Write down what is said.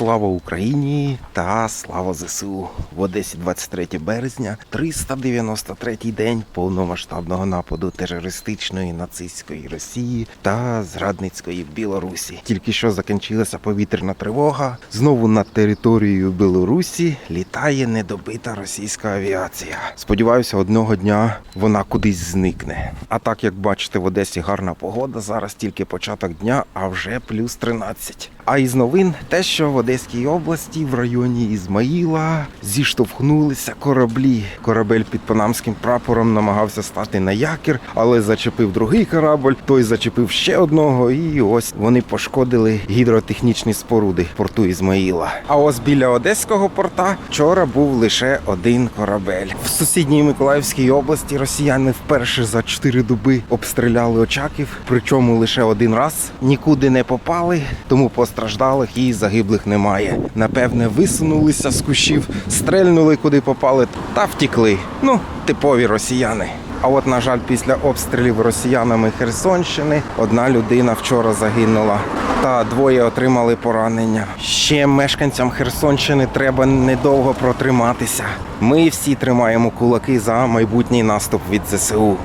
Слава Україні та слава ЗСУ в Одесі 23 березня, 393-й день повномасштабного нападу терористичної нацистської Росії та зрадницької Білорусі. Тільки що закінчилася повітряна тривога. Знову над територією Білорусі літає недобита російська авіація. Сподіваюся, одного дня вона кудись зникне. А так як бачите, в Одесі гарна погода. Зараз тільки початок дня, а вже плюс 13. А із новин те, що в Одеській області в районі Ізмаїла зіштовхнулися кораблі. Корабель під панамським прапором намагався стати на якір, але зачепив другий корабль, той зачепив ще одного, і ось вони пошкодили гідротехнічні споруди порту Ізмаїла. А ось біля одеського порта вчора був лише один корабель. В сусідній Миколаївській області росіяни вперше за чотири доби обстріляли Очаків, причому лише один раз нікуди не попали, тому постраждалих і загиблих немає. Напевне, висунулися з кущів, стрельнули куди попали та втікли. Ну, типові росіяни. А от, на жаль, після обстрілів росіянами Херсонщини одна людина вчора загинула, та двоє отримали поранення. Ще мешканцям Херсонщини треба недовго протриматися. Ми всі тримаємо кулаки за майбутній наступ від ЗСУ.